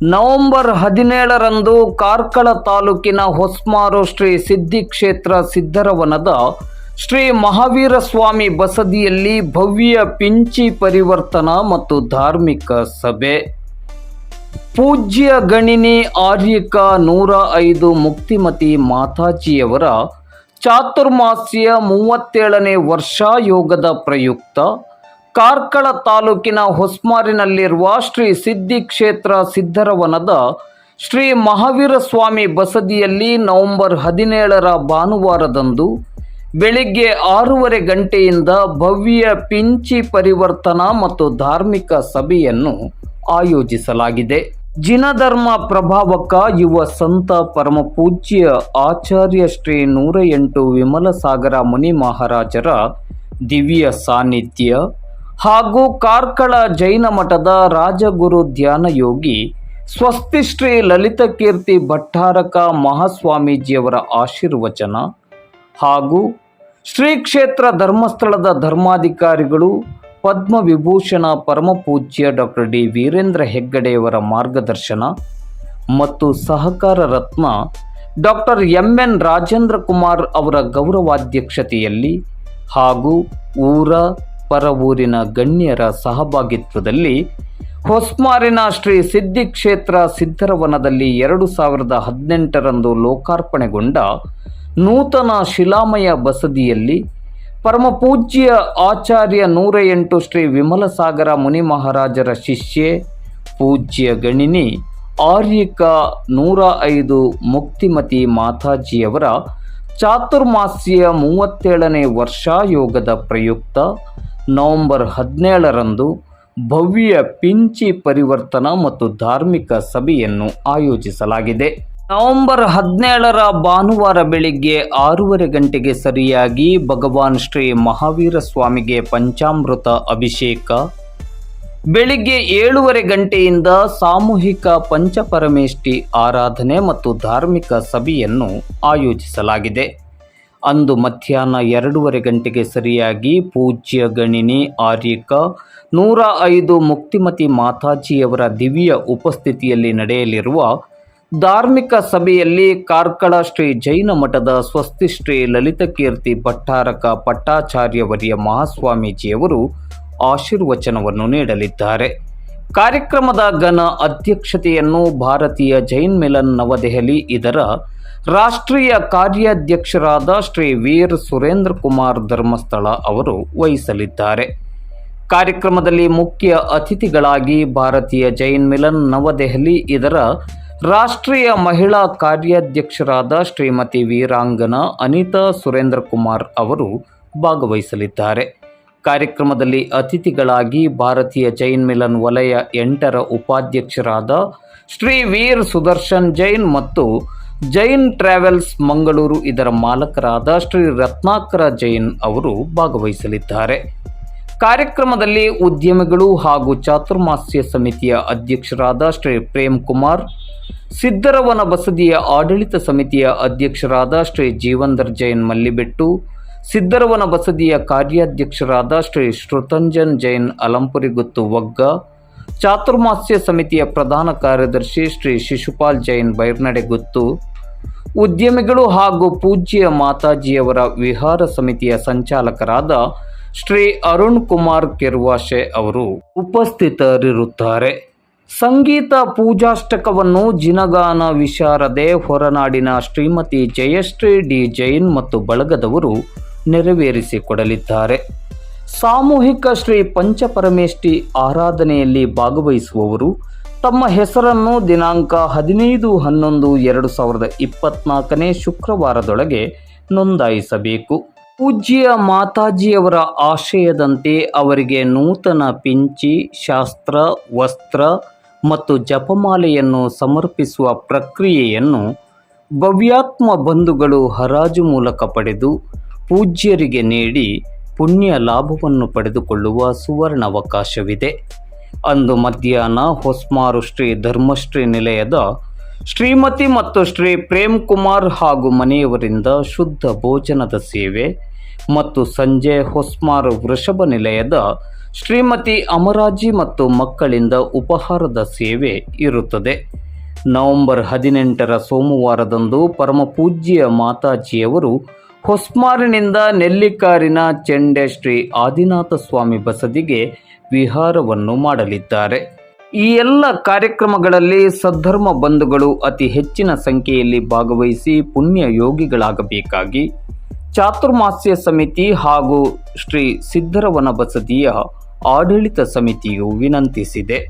November ಹದಿನೇಳರಂದು Karkala ತಾಲೂಕಿನ ಹೊಸ್ಮಾರು ಶ್ರೀ ಸಿದ್ಧಿ ಕ್ಷೇತ್ರ ಸಿದ್ದರವನದ ಶ್ರೀ ಮಹಾವೀರ ಸ್ವಾಮಿ ಬಸದಿಯಲ್ಲಿ ಭವ್ಯ ಪಿಂಚಿ ಪರಿವರ್ತನಾ ಮತ್ತು ಧಾರ್ಮಿಕ ಸಭೆ. ಪೂಜ್ಯ ಗಣಿನಿ ಆರ್ಯಿಕ ನೂರ ಐದು ಮುಕ್ತಿಮತಿ ಮಾತಾಜಿಯವರ ಚಾತುರ್ಮಾಸ್ಯ ಮೂವತ್ತೇಳನೇ ವರ್ಷ ಯೋಗದ ಪ್ರಯುಕ್ತ ಕಾರ್ಕಳ ತಾಲೂಕಿನ ಹೊಸ್ಮಾರಿನಲ್ಲಿರುವ ಶ್ರೀ ಸಿದ್ಧಿ ಕ್ಷೇತ್ರ ಸಿದ್ಧರವನದ ಶ್ರೀ ಮಹಾವೀರ ಸ್ವಾಮಿ ಬಸದಿಯಲ್ಲಿ ನವೆಂಬರ್ ಹದಿನೇಳರ ಭಾನುವಾರದಂದು ಬೆಳಿಗ್ಗೆ ಆರೂವರೆ ಗಂಟೆಯಿಂದ ಭವ್ಯ ಪಿಂಚಿ ಪರಿವರ್ತನಾ ಮತ್ತು ಧಾರ್ಮಿಕ ಸಭೆಯನ್ನು ಆಯೋಜಿಸಲಾಗಿದೆ. ಜಿನಧರ್ಮ ಪ್ರಭಾವಕ ಯುವ ಸಂತ ಪರಮ ಪೂಜ್ಯ ಆಚಾರ್ಯ ಶ್ರೀ ನೂರ ಎಂಟು ವಿಮಲಸಾಗರ ಮುನಿ ಮಹಾರಾಜರ ದಿವ್ಯ ಸಾನ್ನಿಧ್ಯ ಹಾಗೂ ಕಾರ್ಕಳ ಜೈನ ಮಠದ ರಾಜಗುರು ಧ್ಯಾನ ಯೋಗಿ ಸ್ವಸ್ತಿ ಶ್ರೀ ಲಲಿತಕೀರ್ತಿ ಭಟ್ಟಾರಕ ಮಹಾಸ್ವಾಮೀಜಿಯವರ ಆಶೀರ್ವಚನ ಹಾಗೂ ಶ್ರೀ ಕ್ಷೇತ್ರ ಧರ್ಮಸ್ಥಳದ ಧರ್ಮಾಧಿಕಾರಿಗಳು ಪದ್ಮವಿಭೂಷಣ ಪರಮಪೂಜ್ಯ ಡಾಕ್ಟರ್ ಡಿ ವೀರೇಂದ್ರ ಹೆಗ್ಗಡೆಯವರ ಮಾರ್ಗದರ್ಶನ ಮತ್ತು ಸಹಕಾರ ರತ್ನ doctor M N Rajendra Kumar ಅವರ ಗೌರವಾಧ್ಯಕ್ಷತೆಯಲ್ಲಿ ಹಾಗೂ ಊರ ಪರ ಊರಿನ ಗಣ್ಯರ ಸಹಭಾಗಿತ್ವದಲ್ಲಿ ಹೊಸ್ಮಾರಿನ ಶ್ರೀ ಸಿದ್ಧಿ ಕ್ಷೇತ್ರ ಸಿದ್ಧರವನದಲ್ಲಿ ಎರಡು ಸಾವಿರದ ಹದಿನೆಂಟರಂದು ಲೋಕಾರ್ಪಣೆಗೊಂಡ ನೂತನ ಶಿಲಾಮಯ ಬಸದಿಯಲ್ಲಿ ಪರಮಪೂಜ್ಯ ಆಚಾರ್ಯ ನೂರ ಎಂಟು ಶ್ರೀ ವಿಮಲಸಾಗರ ಮುನಿ ಮಹಾರಾಜರ ಶಿಷ್ಯೆ, ಪೂಜ್ಯ ಗಣಿನಿ ಆರ್ಯಿಕ ನೂರ ಐದು ಮುಕ್ತಿಮತಿ ಮಾತಾಜಿಯವರ ಚಾತುರ್ಮಾಸ್ಯ ಮೂವತ್ತೇಳನೇ ವರ್ಷಾಯೋಗದ ಪ್ರಯುಕ್ತ ನವೆಂಬರ್ ಹದಿನೇಳರಂದು ಭವ್ಯ ಪಿಂಚಿ ಪರಿವರ್ತನಾ ಮತ್ತು ಧಾರ್ಮಿಕ ಸಭೆಯನ್ನು ಆಯೋಜಿಸಲಾಗಿದೆ. ನವೆಂಬರ್ ಹದಿನೇಳರ ಭಾನುವಾರ ಬೆಳಿಗ್ಗೆ ಆರೂವರೆ ಗಂಟೆಗೆ ಸರಿಯಾಗಿ ಭಗವಾನ್ ಶ್ರೀ ಮಹಾವೀರ ಸ್ವಾಮಿಗೆ ಪಂಚಾಮೃತ ಅಭಿಷೇಕ, ಬೆಳಿಗ್ಗೆ ಏಳುವರೆ ಗಂಟೆಯಿಂದ ಸಾಮೂಹಿಕ ಪಂಚಪರಮೇಷ್ಠಿ ಆರಾಧನೆ ಮತ್ತು ಧಾರ್ಮಿಕ ಸಭೆಯನ್ನು ಆಯೋಜಿಸಲಾಗಿದೆ. ಅಂದು ಮಧ್ಯಾಹ್ನ ಎರಡೂವರೆ ಗಂಟೆಗೆ ಸರಿಯಾಗಿ ಪೂಜ್ಯ ಗಣಿನಿ ಆರ್ಯಿಕ, ನೂರ ಐದು ಮುಕ್ತಿಮತಿ ಮಾತಾಜಿಯವರ ದಿವ್ಯ ಉಪಸ್ಥಿತಿಯಲ್ಲಿ ನಡೆಯಲಿರುವ ಧಾರ್ಮಿಕ ಸಭೆಯಲ್ಲಿ ಕಾರ್ಕಳ ಶ್ರೀ ಜೈನ ಮಠದ ಸ್ವಸ್ತಿ ಶ್ರೀ ಲಲಿತಕೀರ್ತಿ ಭಟ್ಟಾರಕ ಪಟ್ಟಾಚಾರ್ಯವರಿಯ ಮಹಾಸ್ವಾಮೀಜಿಯವರು ಆಶೀರ್ವಚನವನ್ನು ನೀಡಲಿದ್ದಾರೆ. ಕಾರ್ಯಕ್ರಮದ ಘನ ಅಧ್ಯಕ್ಷತೆಯನ್ನು ಭಾರತೀಯ ಜೈನ್ ಮಿಲನ್ ನವದೆಹಲಿ ಇದರ ರಾಷ್ಟ್ರೀಯ ಕಾರ್ಯಾಧ್ಯಕ್ಷರಾದ ಶ್ರೀ ವೀರ್ ಸುರೇಂದ್ರ ಕುಮಾರ್ ಧರ್ಮಸ್ಥಳ ಅವರು ವಹಿಸಲಿದ್ದಾರೆ. ಕಾರ್ಯಕ್ರಮದಲ್ಲಿ ಮುಖ್ಯ ಅತಿಥಿಗಳಾಗಿ ಭಾರತೀಯ ಜೈನ್ ಮಿಲನ್ ನವದೆಹಲಿ, ಇದರ ರಾಷ್ಟ್ರೀಯ ಮಹಿಳಾ ಕಾರ್ಯಾಧ್ಯಕ್ಷರಾದ ಶ್ರೀಮತಿ ವೀರಾಂಗನ ಅನಿತಾ ಸುರೇಂದ್ರ ಕುಮಾರ್ ಅವರು ಭಾಗವಹಿಸಲಿದ್ದಾರೆ. ಕಾರ್ಯಕ್ರಮದಲ್ಲಿ ಅತಿಥಿಗಳಾಗಿ ಭಾರತೀಯ ಜೈನ್ ಮಿಲನ್ ವಲಯ ಎಂಟರ ಉಪಾಧ್ಯಕ್ಷರಾದ ಶ್ರೀ ವೀರ್ ಸುದರ್ಶನ್ ಜೈನ್ ಮತ್ತು ಜೈನ್ ಟ್ರಾವೆಲ್ಸ್ ಮಂಗಳೂರು ಇದರ ಮಾಲಕರಾದ ಶ್ರೀ ರತ್ನಾಕರ ಜೈನ್ ಅವರು ಭಾಗವಹಿಸಲಿದ್ದಾರೆ. ಕಾರ್ಯಕ್ರಮದಲ್ಲಿ ಉದ್ಯಮಿಗಳು ಹಾಗೂ ಚಾತುರ್ಮಾಸ್ಯ ಸಮಿತಿಯ ಅಧ್ಯಕ್ಷರಾದ ಶ್ರೀ ಪ್ರೇಮ್ ಕುಮಾರ್ ಸಿದ್ದರವನ ಬಸದಿಯ ಆಡಳಿತ ಸಮಿತಿಯ ಅಧ್ಯಕ್ಷರಾದ ಶ್ರೀ ಜೀವಂದರ್ ಜೈನ್ ಮಲ್ಲಿಬೆಟ್ಟು ಸಿದ್ದರವನ ಬಸದಿಯ ಕಾರ್ಯಾಧ್ಯಕ್ಷರಾದ ಶ್ರೀ ಶ್ರುತಂಜನ್ ಜೈನ್ ಅಲಂಪುರಿಗುತ್ತು ವಗ್ಗ ಚಾತುರ್ಮಾಸ್ಯ ಸಮಿತಿಯ ಪ್ರಧಾನ ಕಾರ್ಯದರ್ಶಿ ಶ್ರೀ ಶಿಶುಪಾಲ್ ಜೈನ್ ಬೈರ್ನಡೆಗುತ್ತು ಉದ್ಯಮಿಗಳು ಹಾಗೂ ಪೂಜ್ಯ ಮಾತಾಜಿಯವರ ವಿಹಾರ ಸಮಿತಿಯ ಸಂಚಾಲಕರಾದ ಶ್ರೀ ಅರುಣ್ ಕುಮಾರ್ ಕೆರ್ವಾಶೆ ಅವರು ಉಪಸ್ಥಿತರಿರುತ್ತಾರೆ. ಸಂಗೀತ ಪೂಜಾಷ್ಟಕವನ್ನು ಜಿನಗಾನ ವಿಶಾರದೆ ಹೊರನಾಡಿನ ಶ್ರೀಮತಿ ಜಯಶ್ರೀ ಡಿ ಜೈನ್ ಮತ್ತು ಬಳಗದವರು ನೆರವೇರಿಸಿಕೊಡಲಿದ್ದಾರೆ. ಸಾಮೂಹಿಕ ಶ್ರೀ ಪಂಚಪರಮೇಷ್ಠಿ ಆರಾಧನೆಯಲ್ಲಿ ಭಾಗವಹಿಸುವವರು ತಮ್ಮ ಹೆಸರನ್ನು ದಿನಾಂಕ ಹದಿನೈದು ಹನ್ನೊಂದು ಎರಡು ಸಾವಿರದ ಇಪ್ಪತ್ನಾಲ್ಕನೇ ಶುಕ್ರವಾರದೊಳಗೆ ನೋಂದಾಯಿಸಬೇಕು. ಪೂಜ್ಯ ಮಾತಾಜಿಯವರ ಆಶಯದಂತೆ ಅವರಿಗೆ ನೂತನ ಪಿಂಚಿ, ಶಾಸ್ತ್ರ, ವಸ್ತ್ರ ಮತ್ತು ಜಪಮಾಲೆಯನ್ನು ಸಮರ್ಪಿಸುವ ಪ್ರಕ್ರಿಯೆಯನ್ನು ಭವ್ಯಾತ್ಮ ಬಂಧುಗಳು ಹರಾಜು ಮೂಲಕ ಪಡೆದು ಪೂಜ್ಯರಿಗೆ ನೀಡಿ ಪುಣ್ಯ ಲಾಭವನ್ನು ಪಡೆದುಕೊಳ್ಳುವ ಸುವರ್ಣಾವಕಾಶವಿದೆ. ಅಂದು ಮಧ್ಯಾಹ್ನ ಹೊಸ್ಮಾರು ಶ್ರೀ ಧರ್ಮಶ್ರೀ ನಿಲಯದ ಶ್ರೀಮತಿ ಮತ್ತು ಶ್ರೀ ಪ್ರೇಮ್ ಕುಮಾರ್ ಹಾಗೂ ಮನೆಯವರಿಂದ ಶುದ್ಧ ಭೋಜನದ ಸೇವೆ ಮತ್ತು ಸಂಜೆ ಹೊಸ್ಮಾರು ವೃಷಭ ನಿಲಯದ ಶ್ರೀಮತಿ ಅಮರಾಜಿ ಮತ್ತು ಮಕ್ಕಳಿಂದ ಉಪಹಾರದ ಸೇವೆ ಇರುತ್ತದೆ. ನವೆಂಬರ್ ಹದಿನೆಂಟರ ಸೋಮವಾರದಂದು ಪರಮಪೂಜ್ಯ ಮಾತಾಜಿಯವರು ಹೊಸ್ಮಾರಿನಿಂದ ನೆಲ್ಲಿಕಾರಿನ ಚೆಂಡೆ ಶ್ರೀ ಆದಿನಾಥ ಸ್ವಾಮಿ ಬಸದಿಗೆ ವಿಹಾರವನ್ನು ಮಾಡಲಿದ್ದಾರೆ. ಈ ಎಲ್ಲ ಕಾರ್ಯಕ್ರಮಗಳಲ್ಲಿ ಸದ್ಧರ್ಮ ಬಂಧುಗಳು ಅತಿ ಹೆಚ್ಚಿನ ಸಂಖ್ಯೆಯಲ್ಲಿ ಭಾಗವಹಿಸಿ ಪುಣ್ಯ ಯೋಗಿಗಳಾಗಬೇಕಾಗಿ ಚಾತುರ್ಮಾಸ್ಯ ಸಮಿತಿ ಹಾಗೂ ಶ್ರೀ ಸಿದ್ಧರವನ ಬಸದಿಯ ಆಡಳಿತ ಸಮಿತಿಯು ವಿನಂತಿಸಿದೆ.